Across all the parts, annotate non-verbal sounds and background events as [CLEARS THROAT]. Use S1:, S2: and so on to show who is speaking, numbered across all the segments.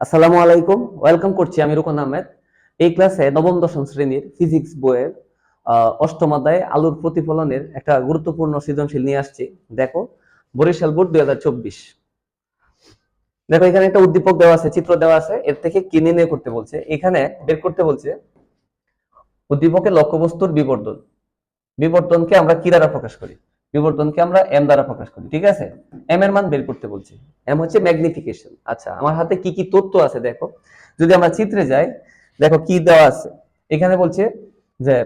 S1: আসসালামু আলাইকুম। ওয়েলকাম করছি আমি রুকন আহমেদ। এই ক্লাসে নবম দশম শ্রেণির ফিজিক্স বইয়ের অষ্টম অধ্যায়ে আলুর প্রতিফলনের একটা গুরুত্বপূর্ণ সৃজনশীল নিয়ে আসছি। দেখো, বরিশাল বোর্ড দুই হাজার চব্বিশ। দেখো, এখানে একটা উদ্দীপক দেওয়া আছে, চিত্র দেওয়া আছে, এর থেকে কি নির্ণয় করতে বলছে? এখানে বের করতে বলছে, উদ্দীপকের লক্ষ্যবস্তুর বিবর্তন। বিবর্তনকে আমরা কি দ্বারা প্রকাশ করি? বিবর্তনকে আমরা এম দ্বারা প্রকাশ করি, ঠিক আছে? এম এর মান বের করতে বলছি। এম হচ্ছে ম্যাগনিফিকেশন আচ্ছা আমার হাতে কি কি তথ্য আছে দেখো। যদি আমরা চিত্রে যাই, দেখো কি দেওয়া আছে। এখানে বলছে যে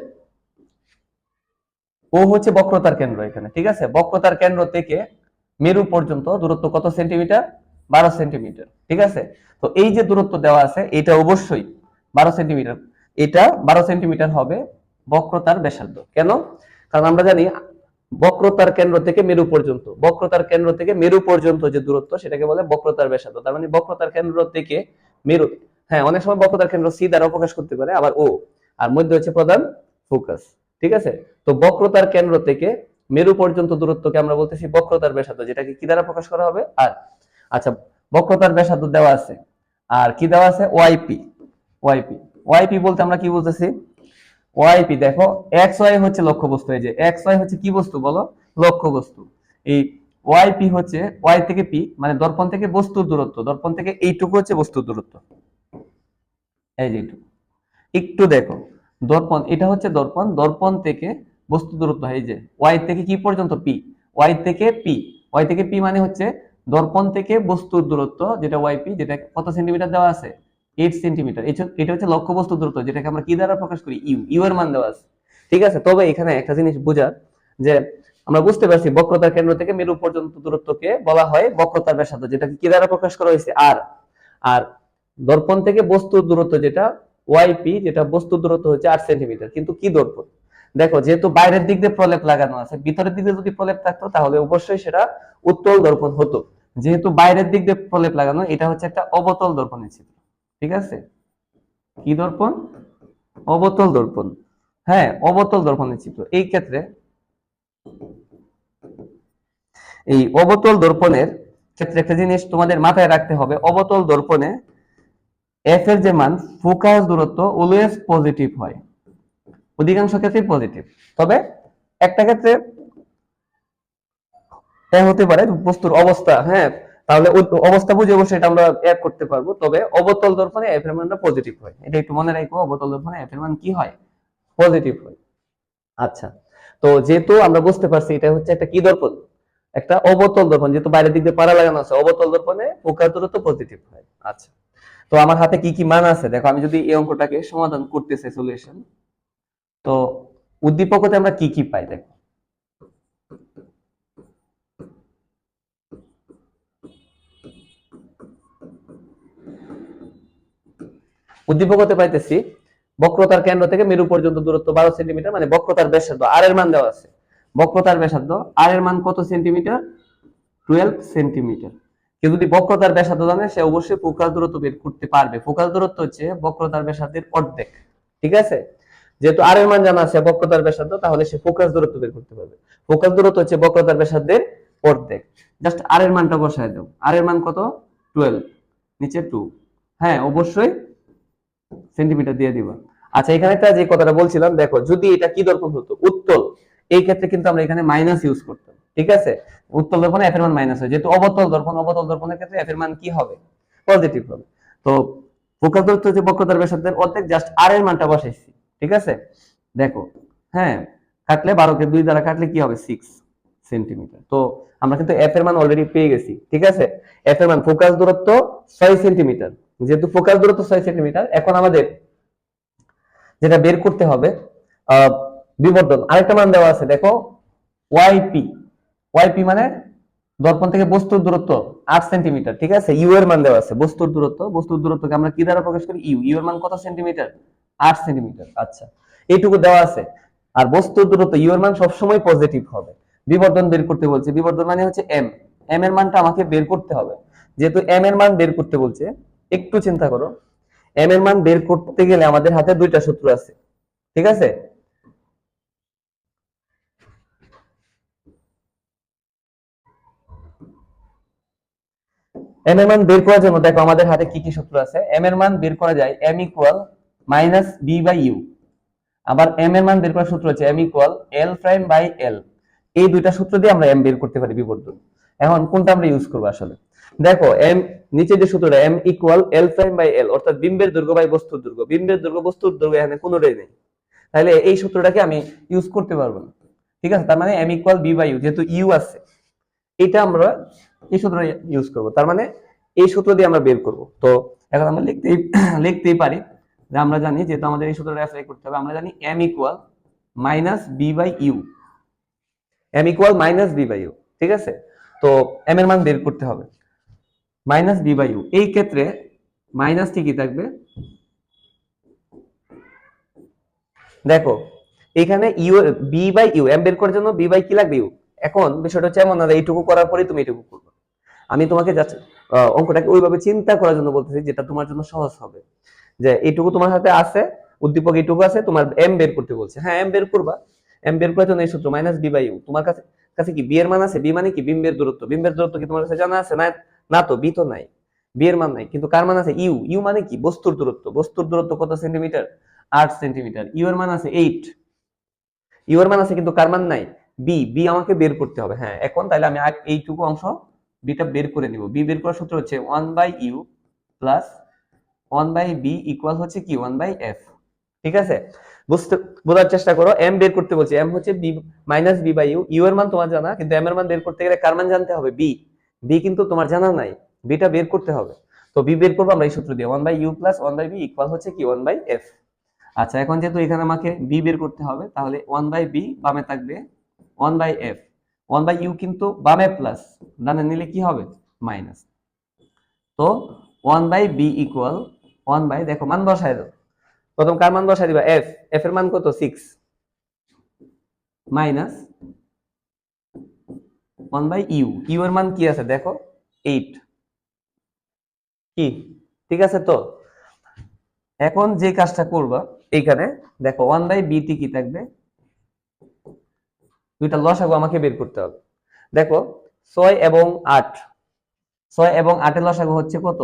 S1: ও হচ্ছে বক্রতার কেন্দ্র এখানে, ঠিক আছে? বক্রতার কেন্দ্র থেকে মেরু পর্যন্ত দূরত্ব কত সেন্টিমিটার? বারো সেন্টিমিটার, ঠিক আছে? তো এই যে দূরত্ব দেওয়া আছে, এটা অবশ্যই বারো সেন্টিমিটার। এটা বারো সেন্টিমিটার হবে বক্রতার ব্যাসার্ধ। কেন? কারণ আমরা জানি বক্রতার কেন্দ্র থেকে মেরু পর্যন্ত। বক্রতার কেন্দ্র থেকে মেরু পর্যন্ত যে দূরত্ব, সেটাকে বলে বক্রতার ব্যাসার্ধ। তার মানে বক্রতার কেন্দ্র থেকে মেরু হ্যাঁ অনেক সময় বক্রতার কেন্দ্র সি দ্বারা প্রকাশ করতে পারে, আবার ও। আর মধ্যে হচ্ছে প্রধান ফোকাস, ঠিক আছে? তো বক্রতার কেন্দ্র থেকে মেরু পর্যন্ত দূরত্বকে আমরা বলতেছি বক্রতার ব্যাসার্ধ, যেটাকে কি দ্বারা প্রকাশ করা হবে? আর আচ্ছা বক্রতার ব্যাসার্ধ দেওয়া আছে। আর কি দেওয়া আছে? ওয়াইপি ওয়াইপি ওয়াইপি বলতে আমরা কি বলতেছি? ওয়াইপি দেখো এক্স ওয়াই হচ্ছে লক্ষ্য বস্তু এই যে এক্স ওয়াই হচ্ছে কি বস্তু বলো? লক্ষ্য বস্তু এই ওয়াইপি হচ্ছে ওয়াই থেকে পি মানে দর্পণ থেকে বস্তুর দূরত্ব, দর্পণ থেকে এইটুকু হচ্ছে বস্তুর দূরত্ব। এই যে এইটুকু। একটু দেখো, দর্পণ, এটা হচ্ছে দর্পণ দর্পণ থেকে বস্তু দূরত্ব, এই যে ওয়াই থেকে কি পর্যন্ত? পি ওয়াই থেকে পি ওয়াই থেকে পি মানে হচ্ছে দর্পণ থেকে বস্তুর দূরত্ব, যেটা ওয়াইপি যেটা কত সেন্টিমিটার দেওয়া আছে? এইট সেন্টিমিটার এটা হচ্ছে লক্ষ্য বস্তু দূরত্ব, যেটাকে আমরা কি দ্বারা প্রকাশ করি? ইউ ইউ এর মান দেওয়া আছে। ঠিক আছে? তবে এখানে একটা জিনিস বোঝার যে আমরা বুঝতে পারছি বক্রতার কেন্দ্র থেকে মেরু পর্যন্ত দূরত্বকে বলা হয় বক্রতার ব্যাসার্ধ, যেটাকে কি দ্বারা প্রকাশ করা হয়েছে? আর আর দর্পণ থেকে বস্তুর দূরত্ব যেটা ওয়াইপি যেটা বস্তুর দূরত্ব হচ্ছে আট সেন্টিমিটার কিন্তু কি দর্পণ? দেখো, যেহেতু বাইরের দিক দিয়ে প্রলেপ লাগানো আছে, ভিতরের দিকে যদি প্রলেপ থাকতো, তাহলে অবশ্যই সেটা উত্তল দর্পণ হতো। যেহেতু বাইরের দিক দিয়ে প্রলেপ লাগানো, এটা হচ্ছে একটা অবতল দর্পণের চিত্র ঠিক আছে? কি দর্পণ? অবতল দর্পণ। হ্যাঁ অবতল দর্পণের চিত্র এই ক্ষেত্রে এই অবতল দর্পণের ক্ষেত্রে একটা জিনিস তোমাদের মাথায় রাখতে হবে। অবতল দর্পণে এফ এর যে মান, ফোকাস দূরত্ব অলওয়েজ পজিটিভ হয়। অধিকাংশ ক্ষেত্রে পজিটিভ তবে একটা ক্ষেত্রে হতে পারে বস্তুর অবস্থা হ্যাঁ তাহলে অবস্থা বুঝে অবশ্যই এটা আমরা অ্যাড করতে পারব। তবে অবতল দর্পণে এফ এর মানটা পজিটিভ হয়। এটা একটু মনে রাখব অবতল দর্পণে এফ এর মান কি হয়? পজিটিভ হয়। আচ্ছা তো যেহেতু আমরা বুঝতে পারছি এটা হচ্ছে একটা কি দর্পণ? একটা অবতল দর্পণ। যেহেতু বাইরের দিক দিয়ে পাড়া লাগানো আছে, অবতল দর্পণে ফোকাস দূরত্ব পজিটিভ হয়। আচ্ছা তো আমার হাতে কি কি মান আছে? দেখো, আমি যদি এই অঙ্কটাকে সমাধান করতেছি সলিউশন তো উদ্দীপকতে আমরা কি কি পাই? দেখো উদ্দীপকতে পাইতেছি, বক্রতার কেন্দ্র থেকে মেরু পর্যন্ত দূরত্ব বারো সেন্টিমিটার মানে বক্রতার ব্যাসার্ধ আর এর মান দেওয়া আছে। বক্রতার ব্যাসার্ধ আর এর মান কত সেন্টিমিটার? Twelve centimetre. কেউ যদি বক্রতার ব্যাসার্ধ জানে, সে অবশ্যই ফোকাস দূরত্ব বের করতে পারবে। ফোকাস দূরত্ব হচ্ছে বক্রতার ব্যাসার্ধের অর্ধেক, ঠিক আছে? যেহেতু আর এর মান জানা আছে বক্রতার ব্যাসার্ধ, তাহলে সে ফোকাস দূরত্ব বের করতে পারবে। ফোকাস দূরত্ব হচ্ছে বক্রতার ব্যাসার্ধের অর্ধেক। জাস্ট আর এর মানটা বসায় দাও। আর এর মান কত? টুয়েলভ নিচে টু হ্যাঁ অবশ্যই সেন্টিমিটার দিয়ে দিবা। আচ্ছা এখানে একটা যে কথাটা বলছিলাম, দেখো, যদি এটা কি দর্পণ হতো? উত্তল। এই ক্ষেত্রে কিন্তু আমরা এখানে মাইনাস ইউজ করতাম, ঠিক আছে? উত্তল দর্পণে এফ এর মান মাইনাস হয়। যেহেতু অবতল দর্পণ, অবতল দর্পণের ক্ষেত্রে এফ এর মান কি হবে? পজিটিভ হবে। তো ফোকাস দূরত্ব হচ্ছে বক্রতার ব্যাসার্ধের অর্ধেক জাস্ট আর এর মানটা বসাইছি, ঠিক আছে? দেখো হ্যাঁ কাটলে বারোকে দুই দ্বারা কাটলে কি হবে? Six centimetre. তো আমরা কিন্তু এফ এর মান অলরেডি পেয়ে গেছি ঠিক আছে? এফ এর মান ফোকাস দূরত্ব ছয় সেন্টিমিটার। যেহেতু ফোকাস দূরত্ব ছয় সেন্টিমিটার এখন আমাদের যেটা বের করতে হবে আহ, বিবর্ধন আরেকটা মান দেওয়া আছে দেখো ওয়াইপি ওয়াইপি মানে দর্পণ থেকে বস্তুর দূরত্ব আট সেন্টিমিটার ঠিক আছে? ইউ এর মান দেওয়া আছে বস্তুর দূরত্ব। বস্তুর দূরত্বকে আমরা কি দ্বারা প্রকাশ করি? ইউ ইউ এর মান কত সেন্টিমিটার? আট সেন্টিমিটার আচ্ছা। এইটুকু দেওয়া আছে। আর বস্তুর দূরত্ব ইউ এর মান সবসময় পজিটিভ হবে। বিবর্ধন বের করতে বলছে। বিবর্ধন মানে হচ্ছে এম এম এর মানটা আমাকে বের করতে হবে। যেহেতু এম এর মান বের করতে বলছে, একটু চিন্তা করো। এম এর মান বের করতে গেলে আমাদের হাতে দুইটা সূত্র আছে। ঠিক আছে? এম এর মান বের করার জন্য দেখো আমাদের হাতে কি কি সূত্র আছে। এম এর মান বের করা যায় M equal minus B by U আবার এম এর মান বের করার সূত্র হচ্ছে M equal L prime by L এই দুইটা সূত্র দিয়ে আমরা এম বের করতে পারি বিবর্ধন এখন কোনটা আমরা ইউজ করব আসলে? দেখো এম নিচে যে সূত্রটা M equal L prime by L অর্থাৎ বিম্বের দৈর্ঘ্য বাই বস্তুর দৈর্ঘ্য বিম্বের দৈর্ঘ্য বস্তুর দৈর্ঘ্য এখানে কোনোটাই নেই। তাহলে এই সূত্রটাকে আমি ইউজ করতে পারব না। ঠিক আছে? তার মানে M equal B by U যেহেতু ইউ আছে। এটা আমরা এই সূত্র ইউজ করব। তার মানে এই সূত্র দিয়ে আমরা বের করব। তো এখন আমরা লিখতেই [CLEARS THROAT] লিখতেই পারি যে আমরা জানি, যেহেতু আমাদের এই সূত্রটা অ্যাপ্লাই করতে হবে, আমরা জানি M equal minus B by U M equal minus B by U ঠিক আছে? তো এম এর মান বের করতে হবে। মাইনাস বি বাই ইউ এই ক্ষেত্রে মাইনাস ঠিকই থাকবে? দেখো, এখানে U B by U M বের করার জন্য বি বাই কি লাগবে ইউ এখন বিষয়টা হচ্ছে এমন না এইটুকু করার পরেই তুমি এইটুকু করবে। আমি তোমাকে অঙ্কটাকে ওইভাবে চিন্তা করার জন্য বলতেছি, যেটা তোমার জন্য সহজ হবে। যে এইটুকু তোমার হাতে আছে, উদ্দীপক এইটুকু আছে, তোমার এম বের করতে বলছে। হ্যাঁ এম বের করবা। এম বের করার জন্য এই সূত্র মাইনাস বি বাই ইউ তোমার কাছে কাছে কি বি এর মান আছে? বি মানে কি? বিম্বের দূরত্ব। বিম্বের দূরত্ব কি তোমার কাছে জানা আছে? না না তো বি তো নাই। বি এর মান নাই। কিন্তু কার মান আছে? ইউ ইউ মানে কি? বস্তুর দূরত্ব। বস্তুর দূরত্ব কত সেন্টিমিটার আট সেন্টিমিটার ইউ এর মান আছে এইট ইউ এর মান আছে কিন্তু কার মান নাই? বি বি আমাকে বের করতে হবে। হ্যাঁ এখন তাহলে আমি এইটুকু অংশ বিটা বের করে নিব। বি বের করার সূত্র হচ্ছে one by U plus one by B equal হচ্ছে কি? ওয়ান বাই এফ ঠিক আছে? বুঝতে, বোঝার চেষ্টা করো এম বের করতে বলছি। এম হচ্ছে B minus B by U U এর মান তোমার জানা, কিন্তু এম এর মান বের করতে গেলে কার মান জানতে হবে? বি বি কিন্তু তোমার জানা নাই। বিটা বের করতে হবে। তো বি বের করব আমরা এই সূত্র দিয়ে। One by U plus one by B equal হচ্ছে কি? ওয়ান বাই এফ আচ্ছা এখন যেহেতু এখানে আমাকে বি বের করতে হবে, তাহলে ওয়ান বাই বি বামে থাকবে one by F one by U কিন্তু বামে প্লাস ডানে নিলে কি হবে? মাইনাস তো one by B equal one by দেখো, মান বসায় দাও। প্রথম কার মান বসাই দিবা? এফ এফ এর মান কত? Six minus one by U U এর মান কি আছে? দেখো এইট কি? ঠিক আছে তো? এখন যে কাজটা করবা, এইখানে দেখো ওয়ান বাই বিটি কি থাকবে? দুইটা লসাগু আমাকে বের করতে হবে। দেখো, ছয় এবং আট। ছয় এবং আটের লসাগু হচ্ছে কত?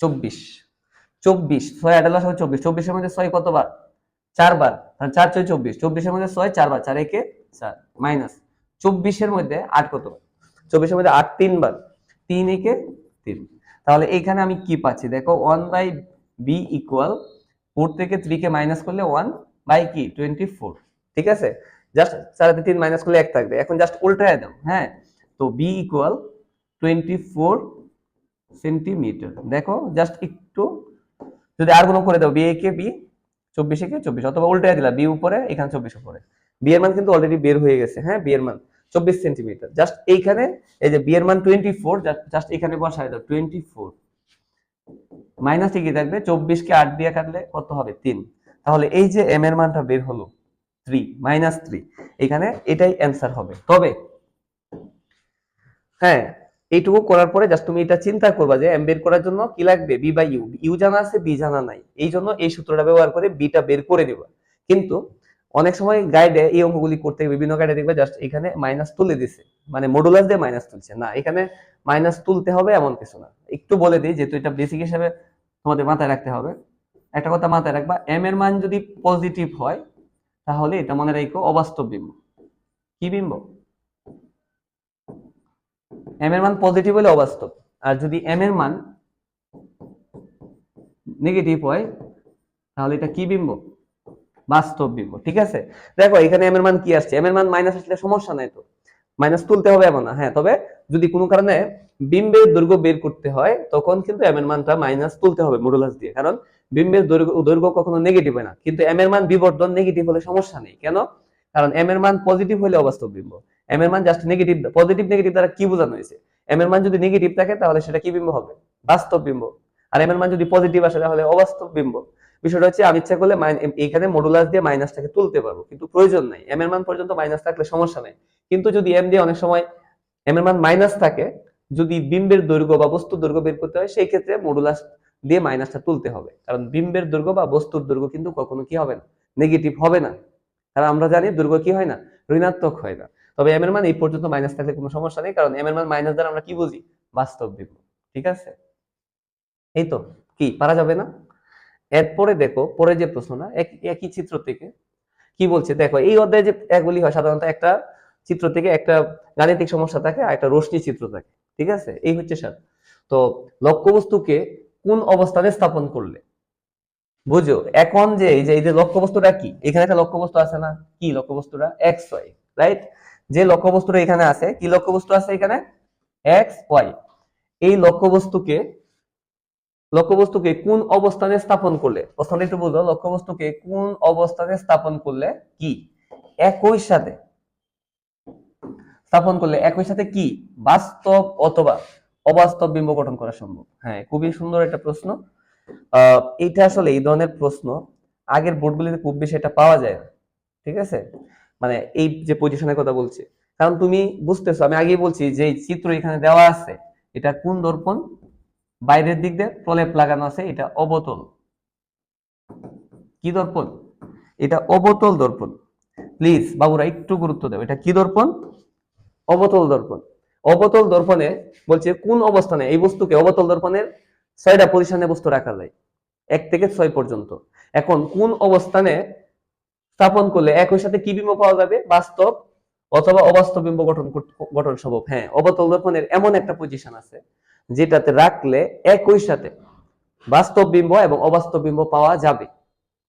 S1: চব্বিশ। চব্বিশ, ছয় আটের লসাগু চব্বিশ, চব্বিশের মধ্যে ছয় কতবার? চারবার, তাহলে চার ছয় চব্বিশ, চব্বিশের মধ্যে ছয়, চারবার, চার একে চার মাইনাস চব্বিশের মধ্যে আট কতবার? চব্বিশের মধ্যে আট তিনবার, তিন একে তিন। তাহলে এইখানে আমি কি পাচ্ছি? দেখো one by B equal four থেকে থ্রি কে মাইনাস করলে ওয়ান বাই কি? টোয়েন্টি ফোর ঠিক আছে? জাস্ট চারাতে তিন মাইনাস করলে এক থাকবে। এখন জাস্ট উল্টায় দাও হ্যাঁ? তো B equal twenty four centimetre দেখো জাস্ট একটু যদি আর কোনো করে দাও বি এ কে বি চব্বিশে কে চব্বিশ, অথবা উল্টায় দিলা বি উপরে, এখানে চব্বিশ উপরে। বি এর মান কিন্তু অলরেডি বের হয়ে গেছে হ্যাঁ? বি এর মান, চব্বিশ সেন্টিমিটার জাস্ট এইখানে, এই যে বি এর মান টোয়েন্টি ফোর জাস্ট এখানে বসায় দাও টোয়েন্টি ফোর মাইনাস ঠিকই থাকবে, চব্বিশ কে আট দিয়ে কাটলে কত হবে? তিন। তাহলে এই যে এম এর মানটা বের হলো থ্রি মাইনাস থ্রি এখানে এটাই অ্যান্সার হবে। তবে হ্যাঁ এইটুকু করার পরে জাস্ট তুমি এটা চিন্তা করবা যে এম বের করার জন্য কি লাগবে? বি বাই ইউ ইউ জানা আছে বি জানা নাই। এই জন্য এই সূত্রটা ব্যবহার করে বিটা বের করে দিবা কিন্তু অনেক সময় গাইডে এই অঙ্কগুলি করতে বিভিন্ন গাইডে দেখবে জাস্ট এখানে মাইনাস তুলে দিছে। মানে মডুলাস দিয়ে মাইনাস তুলছে। না, এখানে মাইনাস তুলতে হবে এমন কিছু না। একটু বলে দিই, যেহেতু এটা বেসিক হিসাবে তোমাদের মাথায় রাখতে হবে। একটা কথা মাথায় রাখবা এম এর মান যদি পজিটিভ হয়, তাহলে এটা মনে রাখো অবাস্তব বিম্ব। কি বিম্ব? এম এর মান পজিটিভ হলে অবাস্তব। আর যদি এম এর মান নেগেটিভ হয়, তাহলে এটা কি বিম্ব? বাস্তব বিম্ব, ঠিক আছে? দেখো, এখানে এম এর মান কি আসছে? এম এর মান মাইনাস আসলে সমস্যা নাই তো। মাইনাস তুলতে হবে এমন হ্যাঁ তবে যদি কোনো কারণে বিম্বের দৈর্ঘ্য বের করতে হয়, তখন কিন্তু এম এর মানটা মাইনাস তুলতে হবে মডুলাস দিয়ে। কারণ বিম্বের দৈর্ঘ্য দৈর্ঘ্য কখনো নেগেটিভ হয় না। কিন্তু এম এর মান বিবর্ধন নেগেটিভ হলে সমস্যা নেই। কেন? কারণ এম এর মান পজিটিভ হলে অবাস্তব বিম্ব। এম এর মান জাস্ট নেগেটিভ পজিটিভ নেগেটিভ দ্বারা কি বোঝানো হয়েছে? এম এর মান যদি নেগেটিভ থাকে, তাহলে সেটা কি বিম্ব হবে? বাস্তব বিম্ব। আর এম এর মান যদি পজিটিভ আসে, তাহলে অবাস্তব বিম্ব। বিষয়টা হচ্ছে, আমি ইচ্ছা করলে এইখানে মডুলাস দিয়ে মাইনাসটাকে তুলতে পারব, কিন্তু প্রয়োজন নাই। এম এর মান পর্যন্ত মাইনাস থাকলে সমস্যা নাই। কিন্তু যদি এম দিয়ে অনেক সময় এম এর মান মাইনাস থাকে, যদি বিম্বের দৈর্ঘ্য বা বস্তুর দৈর্ঘ্য বের করতে হয়, সেই ক্ষেত্রে মডুলাস দিয়ে মাইনাসটা তুলতে হবে। কারণ বিম্বের দৈর্ঘ্য বা বস্তুর দৈর্ঘ্য কিন্তু কখনো কি হবে না? নেগেটিভ হবে না। কারণ আমরা জানি দৈর্ঘ্য কি হয় না? ঋণাত্মক হয় না। তবে এম এর মান এই পর্যন্ত মাইনাস থাকলে কোনো সমস্যা নেই, কারণ এম এর মান মাইনাস দ্বারা আমরা কি বুঝি? বাস্তব বিম্ব ঠিক আছে? এই তো, কি, পারা যাবে না? এরপরে দেখো পরে যে প্রশ্ন না একই চিত্র থেকে কি বলছে? দেখো, এই অধ্যায়ে যে এগুলি হয়, সাধারণত একটা চিত্র থেকে একটা গাণিতিক সমস্যা থাকে আর একটা রশ্মি চিত্র থাকে, ঠিক আছে? এই হচ্ছে স্যার তো লক্ষ্যবস্তুকে কোন অবস্থানে স্থাপন করলে? বুঝো, এখন যে, এই যে এই যে লক্ষ্যবস্তুটা কি? এখানে একটা লক্ষ্যবস্তু আছে না? কি লক্ষ্যবস্তুটা? এক্স ওয়াই রাইট যে লক্ষ্যবস্তুটা এখানে আছে কি লক্ষ্যবস্তু আছে এখানে? এক্স ওয়াই এই লক্ষ্যবস্তুকে লক্ষ্যবস্তুকে কোন অবস্থানে স্থাপন করলে প্রশ্নটা একটু বুঝো লক্ষ্যবস্তুকে কোন অবস্থানে স্থাপন করলে কি? একই সাথে স্থাপন করলে একই সাথে কি? বাস্তব অথবা অবাস্তব বিম্ব গঠন করা সম্ভব। হ্যাঁ খুবই সুন্দর একটা প্রশ্ন। আহ, এইটা আসলে এই ধরনের প্রশ্ন আগের বোর্ডগুলিতে খুব বেশি এটা পাওয়া যায় ঠিক আছে? মানে এই যে পজিশনের কথা বলছি। কারণ তুমি বুঝতেছো, আমি আগেই বলছি যে চিত্র এখানে দেওয়া আছে, এটা কোন দর্পণ? বাইরের দিক দিয়ে প্রলেপ লাগানো আছে, এটা অবতল। কি দর্পণ? এটা অবতল দর্পণ। প্লিজ বাবুরা, একটু গুরুত্ব দেবে এটা কি দর্পণ? অবতল দর্পণ। অবতল দর্পণে বলছে কোন অবস্থানে, এই বস্তুকে অবতল দর্পণের ছয়টা পজিশনে বস্তু রাখা যায়? এক থেকে ছয় পর্যন্ত। এখন কোন অবস্থানে স্থাপন করলে একই সাথে কি বিম্ব পাওয়া যাবে? বাস্তব অথবা অবাস্তব বিম্ব গঠন গঠন সম্ভব। হ্যাঁ অবতল দর্পণের এমন একটা পজিশন আছে যেটাতে রাখলে একই সাথে বাস্তব বিম্ব এবং অবাস্তব বিম্ব পাওয়া যাবে।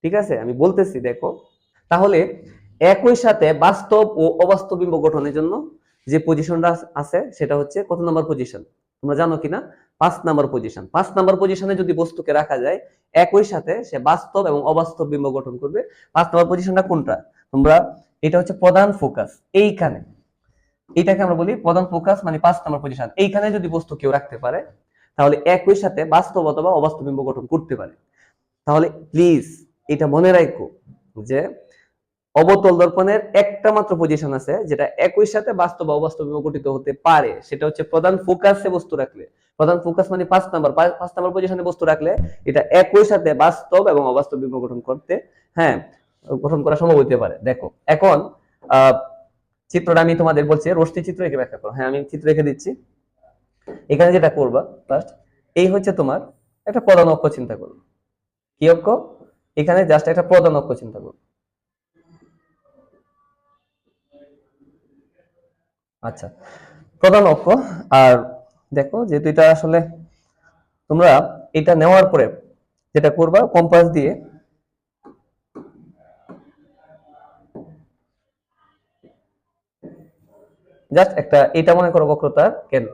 S1: ঠিক আছে? আমি বলতেছি, দেখো। তাহলে একই সাথে বাস্তব ও অবাস্তব বিম্ব গঠনের জন্য যে পজিশনটা আছে, সেটা হচ্ছে কত নম্বর পজিশন তোমরা জানো কিনা? পাঁচ নম্বর পজিশন পাঁচ নম্বর পজিশনে যদি বস্তুকে রাখা যায়, একই সাথে সে বাস্তব এবং অবাস্তব বিম্ব গঠন করবে। পাঁচ নম্বর পজিশনটা কোনটা? তোমরা, এটা হচ্ছে প্রধান ফোকাস এইখানে। এটাকে আমরা বলি প্রধান ফোকাস মানে পাঁচ নাম্বার পজিশন এইখানে যদি বস্তু কেউ রাখতে পারে, তাহলে একই সাথে বাস্তব অথবা অবাস্তব বিম্ব গঠন করতে পারে। তাহলে প্লিজ এটা মনে রাখো যে অবতল দর্পণের একটা মাত্র পজিশন আছে, যেটা একই সাথে বাস্তব অবাস্তব গঠিত হতে পারে। সেটা হচ্ছে প্রধান ফোকাসে বস্তু রাখলে। প্রধান ফোকাস মানে পাঁচ নাম্বার পাঁচ নাম্বার পজিশনে বস্তু রাখলে এটা একই সাথে বাস্তব এবং অবাস্তব বিম্ব গঠন করতে হ্যাঁ গঠন করা সম্ভব হতে পারে। দেখো, এখন চিত্রটা আমি তোমাদের বলছি, রশ্মি চিত্র এঁকে ব্যাখ্যা করো। হ্যাঁ আমি চিত্র রেখে দিচ্ছি। এখানে যেটা করবা ফার্স্ট এই হচ্ছে তোমার একটা প্রধান অক্ষ চিন্তা করো। কি অক্ষ? এখানে জাস্ট একটা প্রধান অক্ষ চিন্তা করো। আচ্ছা প্রধান অক্ষ। আর দেখো যেহেতু এটা আসলে তোমরা এটা নেওয়ার পরে যেটা করবা কম্পাস দিয়ে জাস্ট একটা এটা মনে করো বক্রতার কেন্দ্র।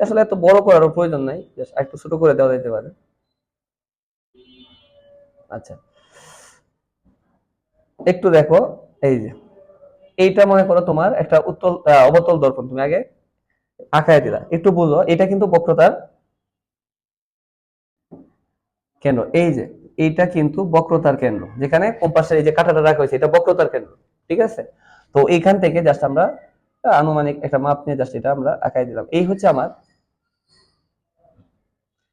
S1: আসলে এত বড় করারও প্রয়োজন নাই জাস্ট একটু ছোট করে দেওয়া যেতে পারে। আচ্ছা একটু দেখো, এই যে। এইটা মনে করো তোমার একটা উত্তল অবতল দর্পণ, তুমি আগে আঁকায় দিলা। একটু বুঝো, এটা কিন্তু বক্রতার কেন্দ্র। এই যে, এইটা কিন্তু বক্রতার কেন্দ্র, যেখানে কম্পাসের এই যে কাঁটাটা রাখা হয়েছে, এটা বক্রতার কেন্দ্র, ঠিক আছে? তো এইখান থেকে জাস্ট আমরা আনুমানিক একটা মাপ নিয়ে জাস্ট এটা আমরা আঁকাই দিলাম। এই হচ্ছে আমার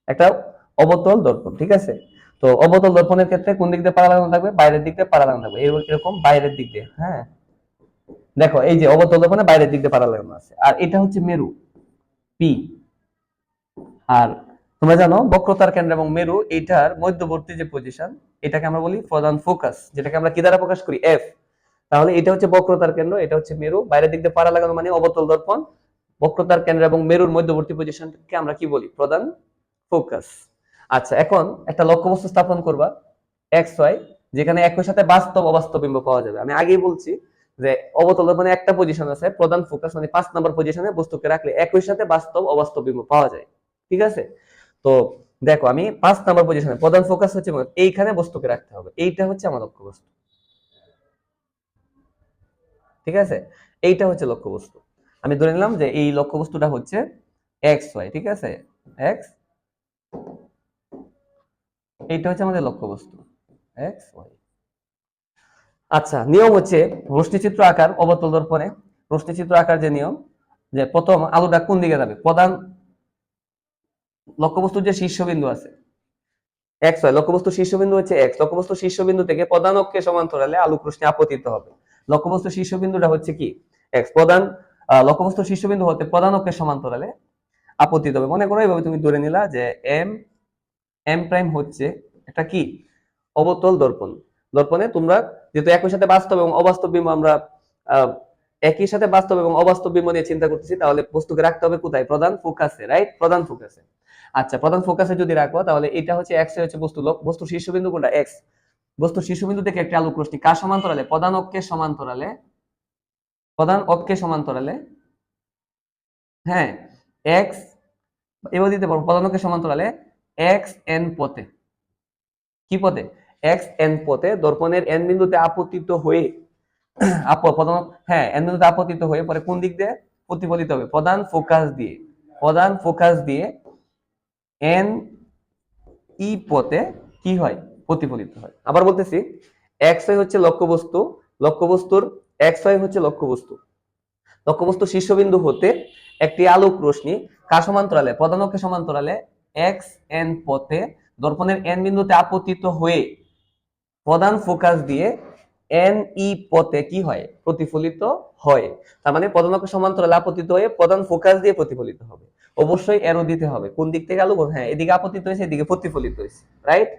S1: একটা অবতল দর্পণ, ঠিক আছে? তো অবতল দর্পণের ক্ষেত্রে কোন দিক দিয়ে পাড়া লাগানো থাকবে? বাইরের দিক দিয়ে পাড়া লাগানো থাকবে। এরকম- এরকম বাইরের দিক দিয়ে হ্যাঁ? দেখো, এই যে অবতল দর্পণে বাইরের দিক লাগানো আছে। আর এটা হচ্ছে মেরু, পি। আর তোমরা জানো, বক্রতার কেন্দ্র এবং মেরু এটার মধ্যবর্তী যে পজিশন এটাকে আমরা বলি প্রধান ফোকাস যেটাকে আমরা কি দ্বারা প্রকাশ করি? এফ তাহলে এটা হচ্ছে বক্রতার কেন্দ্র, এটা হচ্ছে মেরু। বাইরের দিক দিয়ে পাড়া লাগানো মানে অবতল দর্পণ। বক্রতার কেন্দ্র এবং মেরুর মধ্যবর্তী পজিশনকে আমরা কি বলি? প্রধান ফোকাস আচ্ছা এখন একটা লক্ষ্যবস্তু স্থাপন করবা এক্স ওয়াই যেখানে একই সাথে বাস্তব অবাস্তব বিম্ব পাওয়া যাবে। আমি আগেই বলছি যে অবতল মানে একটা পজিশন আছে, প্রধান ফোকাস মানে পাঁচ নাম্বার পজিশনে বস্তুকে রাখলে একই সাথে বাস্তব অবাস্তব বিম্ব পাওয়া যায়। ঠিক আছে? তো দেখো, আমি পাঁচ নাম্বার পজিশনে প্রধান ফোকাস হচ্ছে এইখানে বস্তুকে রাখতে হবে। এইটা হচ্ছে আমার লক্ষ্যবস্তু ঠিক আছে? এইটা হচ্ছে লক্ষ্যবস্তু আমি ধরে নিলাম যে এই লক্ষ্য বস্তুটা হচ্ছে এক্স ওয়াই ঠিক আছে? এক্স এইটা হচ্ছে আমাদের লক্ষ্য বস্তু। এক্স ওয়াই আচ্ছা নিয়ম হচ্ছে রশ্মিচিত্র আকার অবতল দর্পণে রশ্মিচিত্র আকার যে নিয়ম, যে প্রথম আলোটা কোন দিকে যাবে? প্রধান লক্ষ্যবস্তুর যে শীর্ষবিন্দু আছে। এক্স হয় লক্ষ্যবস্তুর শীর্ষবিন্দু হচ্ছে এক্স লক্ষ্যবস্তুর শীর্ষবিন্দু থেকে প্রধান অক্ষে সমান্তরালে আলোক রশ্মি আপতিত হবে। লক্ষ্যবস্তুর শীর্ষবিন্দুটা হচ্ছে কি? এক্স প্রধান লক্ষ্যবস্তুর শীর্ষবিন্দু হতে প্রধান অক্ষের সমান্তরালে আপতিত হবে। মনে করো এইভাবে তুমি ধরে নিলা যে এম এম প্রাইম হচ্ছে একটা কি? অবতল দর্পণ। দর্পণে তোমরা যেহেতু একই সাথে বাস্তব এবং অবাস্তব বিম্ব আমরা একই সাথে বাস্তব এবং অবাস্তব বিম্ব নিয়ে চিন্তা করতেছি, তাহলে বস্তুকে রাখতে হবে কোথায়? প্রধান ফোকাসে রাইট প্রধান ফোকাসে। আচ্ছা প্রধান ফোকাসে যদি রাখো, তাহলে এটা হচ্ছে এক্স হচ্ছে বস্তু লোক বস্তু শীর্ষবিন্দু কোনটা? এক্স বস্তুর শীর্ষবিন্দু থেকে একটি আলোক রশ্মি কার সমান্তরালে? প্রধান অক্ষের সমান্তরালে। প্রধান অক্ষের সমান্তরালে। হ্যাঁ এক্স এবার দিতে পারব, প্রধান অক্ষের সমান্তরালে। এক্স এন পথে। কি পথে? এক্স এন পথে দর্পণের এন বিন্দুতে আপতিত হয়ে, [CLEARS THROAT] আপ প্রধান হ্যাঁ এন বিন্দুতে আপতিত হয়ে পরে কোন দিক দিয়ে? প্রতিফলিত হবে। প্রধান ফোকাস দিয়ে। প্রধান ফোকাস দিয়ে এন ই পথে কি হয়? প্রতিফলিত হয়। আবার বলতেছি এক্স ওয়াই হচ্ছে লক্ষ্যবস্তু। লক্ষ্যবস্তুর এক্স ওয়াই হচ্ছে লক্ষ্যবস্তু। লক্ষ্যবস্তু শীর্ষবিন্দু হতে একটি আলোক রশ্মি কার সমান্তরালে? প্রধান অক্ষের সমান্তরালে এক্স এন পথে দর্পণের এন বিন্দুতে আপতিত হয়ে প্রধান ফোকাস দিয়ে এন ই পথে কি হয়? প্রতিফলিত হয়। তার মানে অক্ষের সমান্তরালে আপতিত হয়ে প্রধান ফোকাস দিয়ে প্রতিফলিত হবে। অবশ্যই এরো দিতে হবে। কোন দিক থেকে আলোক হ্যাঁ এদিকে আপতিত হয়েছে, এদিকে প্রতিফলিত হয়েছে রাইট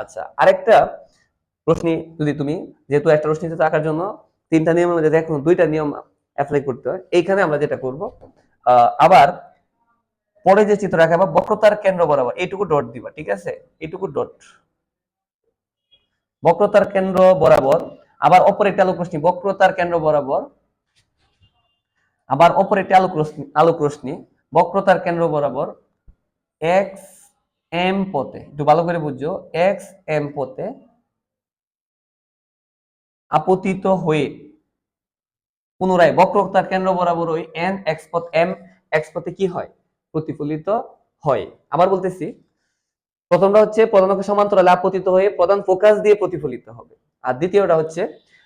S1: আচ্ছা আরেকটা প্রশ্ন যদি তুমি, যেহেতু একটা রশ্মিতে আঁকার জন্য তিনটা নিয়মের মধ্যে দেখো, দুইটা নিয়ম অ্যাপ্লাই করতে হয়। এইখানে আমরা যেটা করব আবার পরে যে চিত্র রাখা বক্রতার কেন্দ্র বরাবর, এইটুকু ডট দিবা, ঠিক আছে? এইটুকু ডট বক্রতার কেন্দ্র বরাবর, আবার অপর একটি আলোক রশ্মি, বক্রতার কেন্দ্র বরাবর, আবার অপর একটি আলোক রশ্মি আলোক রশ্মি, বক্রতার কেন্দ্র বরাবর এক্স এম পথে, একটু ভালো করে বুঝছ এক্স এম পথে আপতিত হয়ে, পুনরায় বক্রতার কেন্দ্র বরাবর ওই এন এক্স পথ এম এক্স পথে কি হয়? প্রতিফলিত হয়। আবার বলতেছি প্রথমটা হচ্ছে প্রধান অক্ষের সমান্তরালে আপতিত হয়ে প্রধান ফোকাস দিয়ে প্রতিফলিত হবে। আর দ্বিতীয়টা হচ্ছে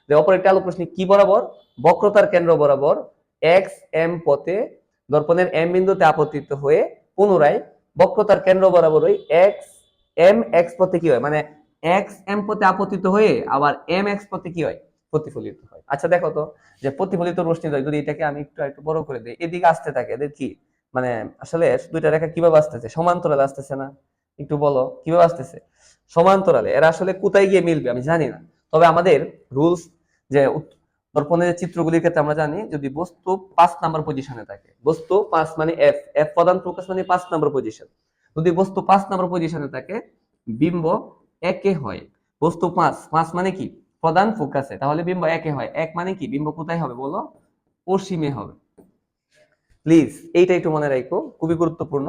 S1: যে অপর একটি আলোক রশ্মি কি বরাবর? বক্রতার কেন্দ্র বরাবর এক্স এম পথে দর্পণের এম বিন্দুতে আপতিত হয়ে পুনরায় বক্রতার কেন্দ্র বরাবর ওই এক্স এম এক্স পথে কি হয়? মানে এক্স এম পথে আপতিত হয়ে আবার এম এক্স পথে কি হয়? প্রতিফলিত হয়। আচ্ছা দেখো তো, যে প্রতিফলিত রশ্মি যদি এটাকে আমি একটু একটু বড় করে দিই, এদিকে আসতে থাকে, এদের কি? মানে আসলে দুইটা রেখা কীভাবে আসতেছে? সমান্তরালে আসতেছে না। একটু বলো, কীভাবে আসতেছে? সমান্তরালে, এরা আসলে কোথায় গিয়ে মিলবে আমি জানি না। তবে আমাদের রুলস যে দর্পণের চিত্রগুলির ক্ষেত্রে আমরা জানি যদি বস্তু পাঁচ নাম্বার পজিশনে থাকে। বস্তু পাঁচ মানে এফ এফ প্রধান ফোকাস মানে পাঁচ নাম্বার পজিশন যদি বস্তু পাঁচ নাম্বার পজিশনে থাকে, বিম্ব একে হয়। বস্তু পাঁচ পাঁচ মানে কি? প্রধান ফোকাসে। তাহলে বিম্ব একে হয়। এক মানে কি? বিম্ব কোথায় হবে বলো? পশ্চিমে হবে। প্লিজ এইটা একটু মনে রাখো, খুবই গুরুত্বপূর্ণ।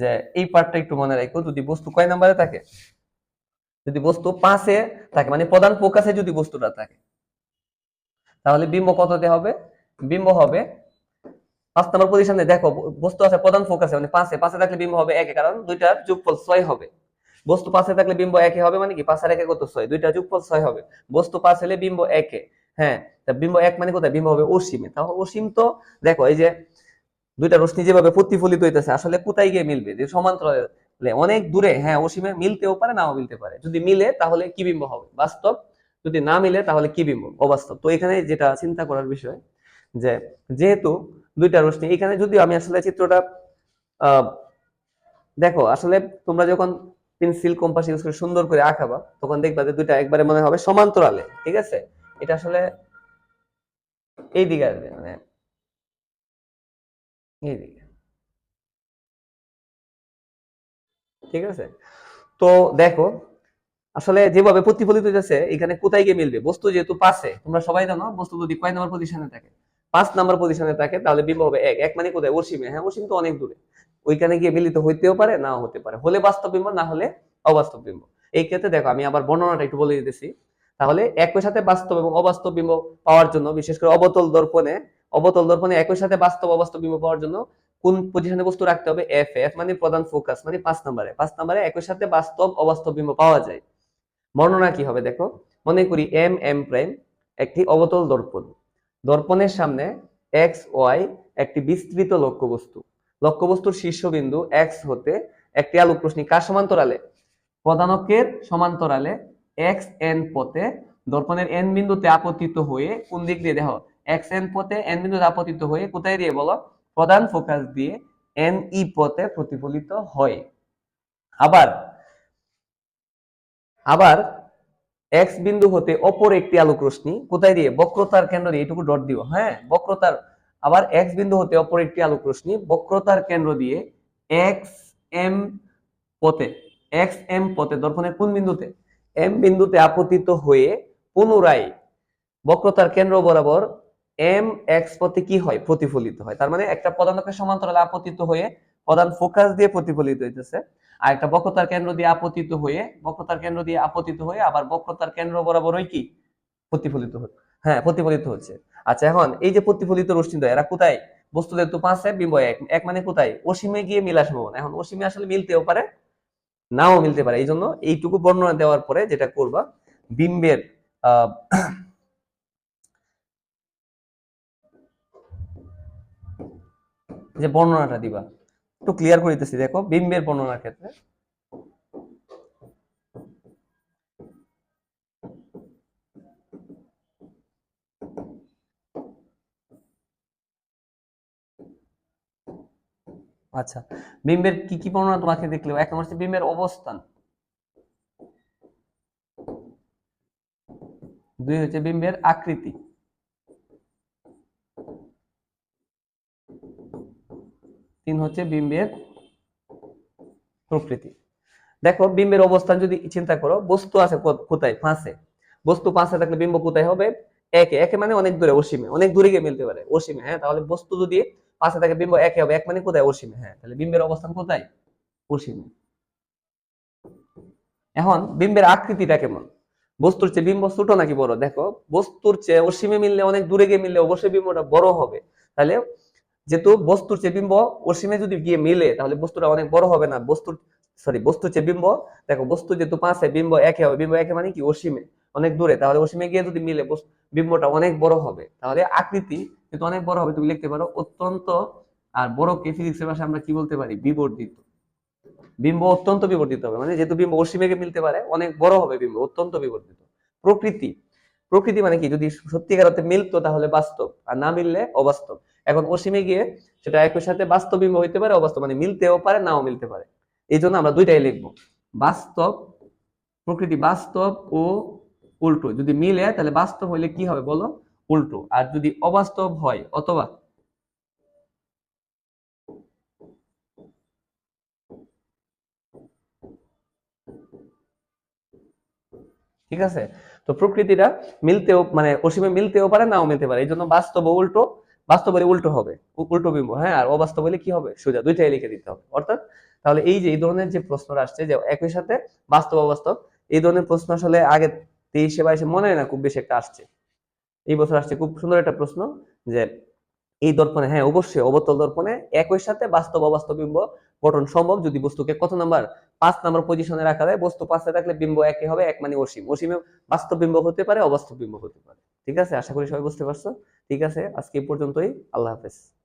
S1: যে এই পার্টটা একটু মনে রাখো, যদি বস্তু কয় নাম্বারে থাকে? যদি বস্তু পাঁচে থাকে মানে প্রধান ফোকাসে যদি বস্তুটা থাকে, তাহলে বিম্ব কততে হবে? বিম্ব হবে পাঁচ নম্বর পজিশনে দেখো, বস্তু আছে প্রধান ফোকাসে মানে পাঁচে। পাঁচে থাকলে বিম্ব হবে একে, কারণ দুইটার যোগফল ছয় হবে। বস্তু পাঁচে থাকলে বিম্ব একে হবে মানে কি? পাঁচের একে কত? ছয়। দুইটা যোগফল ছয় হবে। বস্তু পাঁচ হলে বিম্ব একে। হ্যাঁ বিম্ব এক মানে কোথায়? বিম্ব হবে অসীমে। তাহলে অসীম তো, দেখো, এই যে দুইটা রশ্মি যেভাবে প্রতিফলিত হইতেছে, আসলে কোথায় গিয়ে মিলবে? যে সমান্তরালে অনেক দূরে হ্যাঁ অসীমে মিলতেও পারে, নাও মিলতে পারে। যদি মিলে, তাহলে কি বিম্ব হবে? বাস্তব? যদি না মিলে, তাহলে কি বিম্ব? অবাস্তব। তো এখানে যেটা চিন্তা করার বিষয়, যে যেহেতু দুইটা রশ্মি, এখানে যদি আমি আসলে চিত্রটা দেখো, আসলে তোমরা যখন পেন্সিল কম্পাস ইউজ করে সুন্দর করে আঁকাবা, তখন দেখবা যে দুইটা একবারে মনে হবে সমান্তরালে, ঠিক আছে? এটা আসলে এই দিকে আসবে মানে ঠিক আছে? তো দেখো, আসলে যেভাবে প্রতিফলিত হইতেছে, এখানে কোথায় গিয়ে মিলবে? বস্তু যেহেতু পাশে তোমরা সবাই জানো, বস্তু যদি কয় নাম্বার পজিশনে থাকে, পাঁচ নাম্বার পজিশনে থাকে, তাহলে বিম্ব হবে এক। এক মানে কোথায়? অসীমে। হ্যাঁ অসীম তো অনেক দূরে। ওইখানে গিয়ে মিলিত হইতেও পারে না হতে পারে। হলে বাস্তব বিম্ব না হলে অবাস্তব বিম্ব এই ক্ষেত্রে দেখো, আমি আবার বর্ণনাটা একটু বলে দিতেছি। তাহলে একই সাথে বাস্তব এবং অবাস্তব বিম্ব পাওয়ার জন্য, বিশেষ করে অবতল দর্পণে অবতল দর্পণে একই সাথে বাস্তব অবাস্তব বিম্ব পাওয়ার জন্য কোন পজিশনে বস্তু রাখতে হবে? এফ এফ মানে প্রধান ফোকাস মানে পাঁচ নম্বরে। পাঁচ নম্বরে একই সাথে বাস্তব অবাস্তব বিম্ব পাওয়া যায়। বর্ণনা কি হবে দেখো? মনে করি এম এম প্রাইম একটি অবতল দর্পণ। দর্পণের সামনে এক্স ওয়াই একটি বিস্তৃত লক্ষ্যবস্তু। লক্ষ্যবস্তুর শীর্ষবিন্দু এক্স হতে একটি আলোক রশ্মি কার সমান্তরালে? প্রধানকের সমান্তরালে এক্স এন পথে দর্পণের এন বিন্দুতে আপতিত হয়ে কোন দিক দিয়ে দেখো এক্স এন পথে এন বিন্দুতে আপতিত হয়ে কোথায় দিয়ে বলো? প্রধান ফোকাস দিয়ে এন ই পথে প্রতিফলিত হয়। আবার আবার এক্স বিন্দু হতে অপর একটি আলোক রশ্মি কোথায় দিয়ে? বক্রতার কেন্দ্র দিয়ে, এটুকু ডট দিও হ্যাঁ? বক্রতার, আবার এক্স বিন্দু হতে অপর একটি আলোক রশ্মি বক্রতার কেন্দ্র দিয়ে এক্স এম পথে এক্স এম পথে, দর্পণের কোন বিন্দুতে? এম বিন্দুতে আপতিত হয়ে পুনরায় বক্রতার কেন্দ্র বরাবর এম এক্স পথে কি হয়? প্রতিফলিত হয়। তার মানে একটা প্রধানকে সমান্তরালে আপতিত হয়ে প্রধান ফোকাস দিয়ে প্রতিফলিত হইতেছে। আর একটা বক্রতার কেন্দ্র দিয়ে আপতিত হয়ে, বক্রতার কেন্দ্র দিয়ে আপতিত হয়ে আবার বক্রতার কেন্দ্র বরাবরই কি? প্রতিফলিত হ্যাঁ প্রতিফলিত হচ্ছে। আচ্ছা এখন এই যে প্রতিফলিত রশ্মি দ্বয় এরা কোথায়? বস্তু যেহেতু পাঁচে বিম্ব, এক। এক মানে কোথায়? অসীমে গিয়ে মিলা সম্ভাবনা এখন অসীমে আসলে মিলতেও পারে, নাও মিলতে পারে। এই জন্য এইটুকু বর্ণনা দেওয়ার পরে যেটা করবা, বিম্বের যে বর্ণনাটা দিবা। একটু ক্লিয়ার করে দিতেছি, দেখো, বিম্বের বর্ণনার ক্ষেত্রে। আচ্ছা বিম্বের কি কি বর্ণনা তোমাকে দেখলে? এক নম্বর হচ্ছে বিম্বের অবস্থান। দুই হচ্ছে বিম্বের আকৃতি। তিন হচ্ছে বিম্বের প্রকৃতি। দেখো, বিম্বের অবস্থান যদি চিন্তা করো, বস্তু আছে কোথায়? পাঁচে। বস্তু পাঁচে থাকলে বিম্ব কোথায় হবে? একে। একে মানে অনেক দূরে, অসীমে। অনেক দূরে গিয়ে মিলতে পারে, অসীমে। হ্যাঁ তাহলে বস্তু যদি পাশে থাকে, বিম্ব একে হবে। এক মানে কোথায়? অসীমে। হ্যাঁ তাহলে বিম্বের অবস্থান কোথায়? অসীমে। এখন, বিম্বের আকৃতিটা কেমন? বস্তুর চেয়ে বিম্ব ছোট নাকি বড়? দেখো, বস্তুর চেয়ে অসীমে মিললে, অনেক দূরে গিয়ে মিললে অবশ্যই বিম্বটা বড় হবে। তাহলে যেহেতু বস্তুর চেয়ে বিম্ব অসীমে যদি গিয়ে মিলে, তাহলে বস্তুটা অনেক বড় হবে না। বস্তুর সরি বস্তুর চেয়ে বিম্ব, দেখো, বস্তু যেহেতু পাঁচে বিম্ব একে হবে। বিম্ব একে মানে কি? অসীমে অনেক দূরে। তাহলে অসীমে গিয়ে যদি মিলে বিম্বটা অনেক বড় হবে। তাহলে আকৃতি কিন্তু অনেক বড় হবে, তুমি লিখতে পারো, অত্যন্ত আর বড়কে ফিজিক্সের ভাষায় আমরা কি বলতে পারি? বিবর্ধিত। বিম্ব অত্যন্ত বিবর্ধিত হবে। মানে যেহেতু বিম্ব অসীমে মিলতে পারে, অনেক বড় হবে বিম্ব, অত্যন্ত বিবর্ধিত। প্রকৃতি প্রকৃতি মানে কি? যদি সত্যিকার অর্থে মিলতো তাহলে বাস্তব, আর না মিললে অবাস্তব। এখন অসীমে গিয়ে সেটা একই সাথে বাস্তব বিম্ব হইতে পারে, অবাস্তব মানে মিলতেও পারে, নাও মিলতে পারে। এই জন্য আমরা দুইটাই লিখব। বাস্তব, প্রকৃতি বাস্তব ও উল্টো। যদি মিলে, তাহলে বাস্তব হইলে কি হবে বলো? উল্টো। আর যদি অবাস্তব হয়, অথবা ঠিক আছে? তো প্রকৃতিটা মিলতেও মানে অসীমে মিলতেও পারে, নাও মিলতে পারে। এই জন্য বাস্তব উল্টো। বাস্তব হলে উল্টো হবে উল্টো বিম্ব হ্যাঁ আর অবাস্তব হলে কি হবে? সোজা, দুইটাই লিখে দিতে হবে। অর্থাৎ তাহলে এই যে, এই ধরনের যে প্রশ্নটা আসছে যে একই সাথে বাস্তব, অবাস্তব, এই ধরনের প্রশ্ন আসলে আগে তেইশে বাইশে মনে হয় না খুব বেশি একটা আসছে। এই বছর আসছে খুব সুন্দর একটা প্রশ্ন যে এই দর্পণে হ্যাঁ অবশ্যই অবতল দর্পণে একই সাথে বাস্তব, অবাস্তব বিম্ব গঠন সম্ভব যদি বস্তুকে কত নাম্বার? পাঁচ নাম্বার পজিশনে রাখা যায় বস্তু পাঁচে থাকলে বিম্ব একে হবে, এক মানে অসীম। অসীমে বাস্তব বিম্ব হতে পারে, অবাস্তব বিম্ব হতে পারে। ঠিক আছে? আশা করি সবাই বুঝতে পারছ। ঠিক আছে? আজকে এই পর্যন্তই। আল্লাহ হাফেজ।